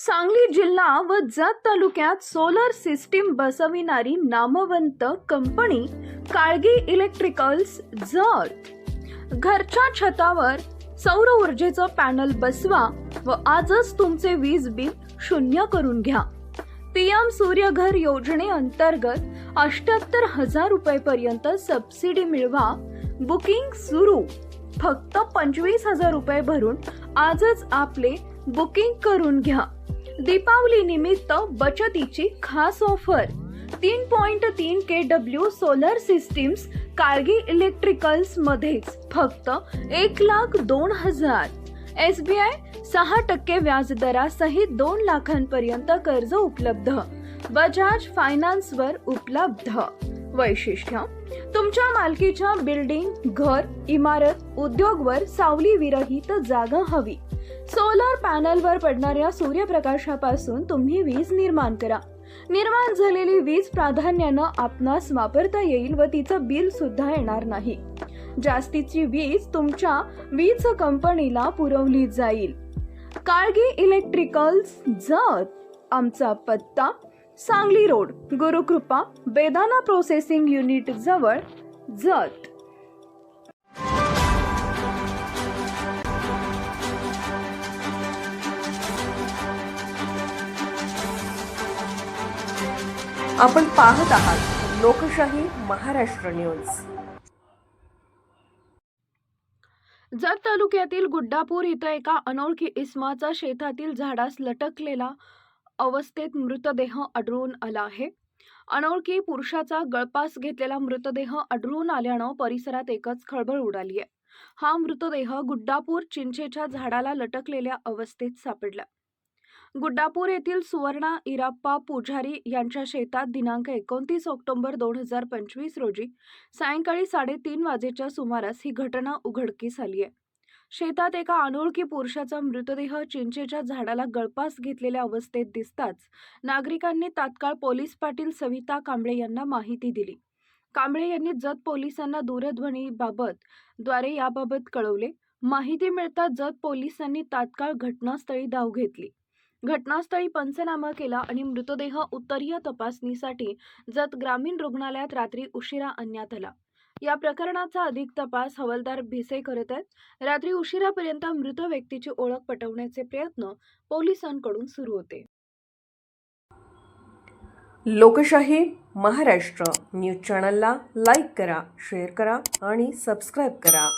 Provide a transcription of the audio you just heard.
सांगली जिल्हा व जत तालुक्यात सोलर सिस्टीम बसविणारी नामवंत कंपनी काळगी इलेक्ट्रिकल्स जत. घरच्या छतावर सौर ऊर्जेचं पॅनल बसवा व आजच तुमचे वीज बिल शून्य करून घ्या. पीएम सूर्यघर योजनेअंतर्गत अष्ट्याहत्तर हजार रुपये सबसिडी मिळवा. बुकिंग सुरू. फक्त पंचवीस हजार रुपये भरून आजच आपले बुकिंग करून घ्या. दीपावली निमित्त बचतीची खास ऑफर. तीन पॉइंट तीन K W solar systems Kalgi electricals मध्येच. फक्त एक लाख दोन हजार. एस बी आय सहा टक्के व्याजदरासहित दोन लाखांपर्यंत कर्ज उपलब्ध. बजाज फायनान्सवर उपलब्ध. वैशिष्ट्य तुमच्या मालकीच्या बिल्डिंग घर इमारत उद्योगवर सावली विरहित जागा हवी. सोलर पॅनलवर पडणाऱ्या सूर्यप्रकाशापासून तुम्ही वीज निर्माण करा. निर्माण झालेली वीज प्राधान्यानं आपणास वापरता येईल व तिचं बिल सुद्धा येणार नाही. जास्तीची वीज तुमच्या वीज कंपनीला पुरवली जाईल. काळगी इलेक्ट्रिकल्स जत आमचा पत्ता सांगली रोड गुरुकृपा बेदाना प्रोसेसिंग युनिट जवळ जत. आपण पाहत आहात लोकशाही महाराष्ट्र न्यूज. जत तालुक्यातील गुड्डापूर इथं एका अनोळखी इस्माचा शेतातील झाडास लटकलेला अवस्थेत मृतदेह आढळून आला आहे. अनोळखी पुरुषाचा गळपास घेतलेला मृतदेह आढळून आल्यानं परिसरात एकच खळबळ उडाली आहे. हा मृतदेह गुड्डापूर चिंचेच्या झाडाला लटकलेल्या अवस्थेत सापडला. गुड्डापूर येथील सुवर्णा इराप्पा पुजारी यांच्या शेतात दिनांक एकोणतीस ऑक्टोबर दोन हजार पंचवीस रोजी सायंकाळी साडेतीन वाजेच्या सुमारास ही घटना उघडकीस आली आहे. शेतात एका अनोळखी पुरुषाचा मृतदेह चिंचेच्या झाडाला गळपास घेतलेल्या अवस्थेत दिसताच नागरिकांनी तात्काळ पोलीस पाटील सविता कांबळे यांना माहिती दिली. कांबळे यांनी जत पोलिसांना दूरध्वनीबाबत द्वारे याबाबत कळवले. माहिती मिळताच जत पोलिसांनी तात्काळ घटनास्थळी धाव घेतली. घटनास्थळी पंचनामा केला आणि मृतदेह उत्तरीय तपासणीसाठी जत ग्रामीण रुग्णालयात रात्री उशिरा आणण्यात आला. या प्रकरणाचा अधिक तपास हवालदार भिसे करत आहेत. रात्री उशिरापर्यंत मृत व्यक्तीची ओळख पटवण्याचे प्रयत्न पोलिसांकडून सुरू होते. लोकशाही महाराष्ट्र न्यूज चॅनलला लाईक करा शेअर करा आणि सबस्क्राईब करा.